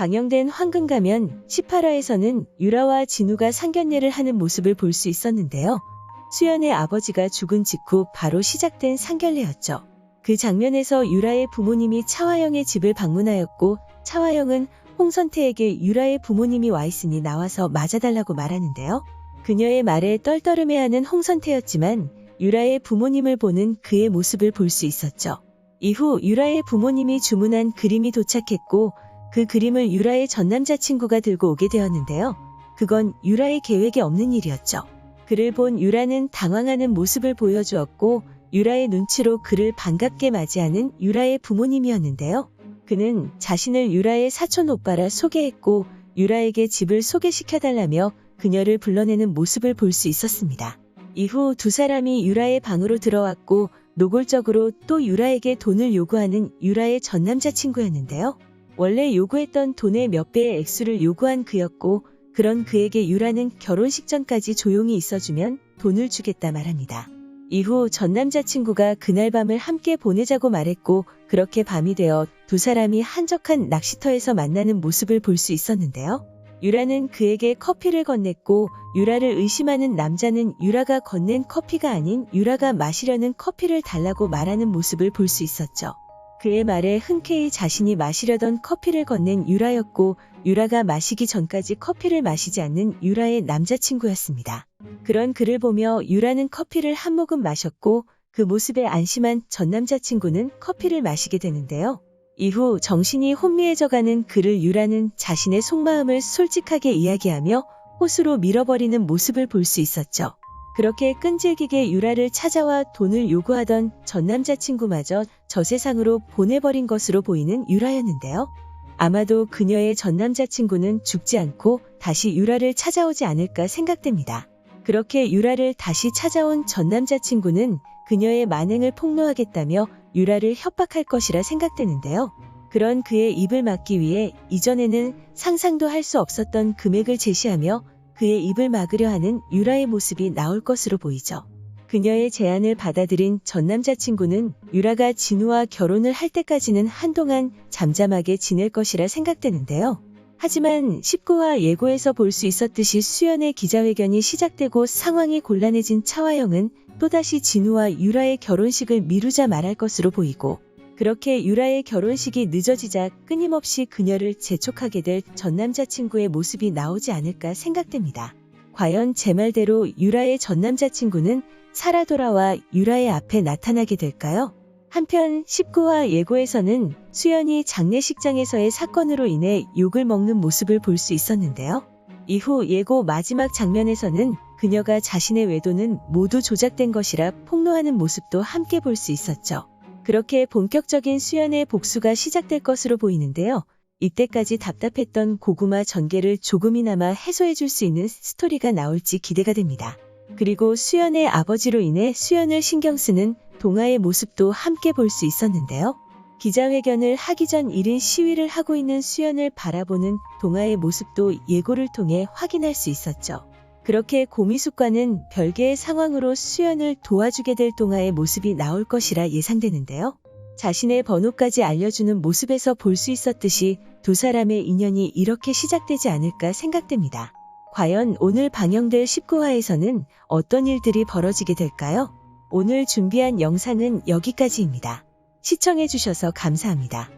방영된 황금 가면 18화에서는 유라와 진우가 상견례를 하는 모습을 볼 수 있었는데요. 수연의 아버지가 죽은 직후 바로 시작된 상견례였죠. 그 장면에서 유라의 부모님이 차화영의 집을 방문하였고 차화영은 홍선태에게 유라의 부모님이 와 있으니 나와서 맞아달라고 말하는데요. 그녀의 말에 떨떠름해하는 홍선태였지만 유라의 부모님을 보는 그의 모습을 볼 수 있었죠. 이후 유라의 부모님이 주문한 그림이 도착했고 그 그림을 유라의 전 남자친구가 들고 오게 되었는데요. 그건 유라의 계획에 없는 일이었죠. 그를 본 유라는 당황하는 모습을 보여주었고 유라의 눈치로 그를 반갑게 맞이하는 유라의 부모님이었는데요. 그는 자신을 유라의 사촌 오빠라 소개했고 유라에게 집을 소개시켜달라며 그녀를 불러내는 모습을 볼 수 있었습니다. 이후 두 사람이 유라의 방으로 들어왔고 노골적으로 또 유라에게 돈을 요구하는 유라의 전 남자친구였는데요. 원래 요구했던 돈의 몇 배의 액수를 요구한 그였고 그런 그에게 유라는 결혼식 전까지 조용히 있어주면 돈을 주겠다 말합니다. 이후 전 남자친구가 그날 밤을 함께 보내자고 말했고 그렇게 밤이 되어 두 사람이 한적한 낚시터에서 만나는 모습을 볼 수 있었는데요. 유라는 그에게 커피를 건넸고 유라를 의심하는 남자는 유라가 건넨 커피가 아닌 유라가 마시려는 커피를 달라고 말하는 모습을 볼 수 있었죠. 그의 말에 흔쾌히 자신이 마시려던 커피를 건넨 유라였고 유라가 마시기 전까지 커피를 마시지 않는 유라의 남자친구였습니다. 그런 그를 보며 유라는 커피를 한 모금 마셨고 그 모습에 안심한 전 남자친구는 커피를 마시게 되는데요. 이후 정신이 혼미해져가는 그를 유라는 자신의 속마음을 솔직하게 이야기하며 호수로 밀어버리는 모습을 볼 수 있었죠. 그렇게 끈질기게 유라를 찾아와 돈을 요구하던 전 남자친구마저 저 세상으로 보내버린 것으로 보이는 유라였는데요. 아마도 그녀의 전 남자친구는 죽지 않고 다시 유라를 찾아오지 않을까 생각됩니다. 그렇게 유라를 다시 찾아온 전 남자친구는 그녀의 만행을 폭로하겠다며 유라를 협박할 것이라 생각되는데요. 그런 그의 입을 막기 위해 이전에는 상상도 할 수 없었던 금액을 제시하며 그의 입을 막으려 하는 유라의 모습이 나올 것으로 보이죠. 그녀의 제안을 받아들인 전 남자친구는 유라가 진우와 결혼을 할 때까지는 한동안 잠잠하게 지낼 것이라 생각되는데요. 하지만 19화 예고에서 볼 수 있었듯이 수연의 기자회견이 시작되고 상황이 곤란해진 차화영은 또다시 진우와 유라의 결혼식을 미루자 말할 것으로 보이고 그렇게 유라의 결혼식이 늦어지자 끊임없이 그녀를 재촉하게 될 전 남자친구의 모습이 나오지 않을까 생각됩니다. 과연 제 말대로 유라의 전 남자친구는 살아 돌아와 유라의 앞에 나타나게 될까요? 한편 19화 예고에서는 수연이 장례식장에서의 사건으로 인해 욕을 먹는 모습을 볼 수 있었는데요. 이후 예고 마지막 장면에서는 그녀가 자신의 외도는 모두 조작된 것이라 폭로하는 모습도 함께 볼 수 있었죠. 그렇게 본격적인 수연의 복수가 시작될 것으로 보이는데요. 이때까지 답답했던 고구마 전개를 조금이나마 해소해 줄 수 있는 스토리가 나올지 기대가 됩니다. 그리고 수연의 아버지로 인해 수연을 신경 쓰는 동아의 모습도 함께 볼 수 있었는데요. 기자회견을 하기 전 1인 시위를 하고 있는 수연을 바라보는 동아의 모습도 예고를 통해 확인할 수 있었죠. 그렇게 고미숙과는 별개의 상황으로 수연을 도와주게 될 동아의 모습이 나올 것이라 예상되는데요. 자신의 번호까지 알려주는 모습에서 볼 수 있었듯이 두 사람의 인연이 이렇게 시작되지 않을까 생각됩니다. 과연 오늘 방영될 19화에서는 어떤 일들이 벌어지게 될까요? 오늘 준비한 영상은 여기까지입니다. 시청해주셔서 감사합니다.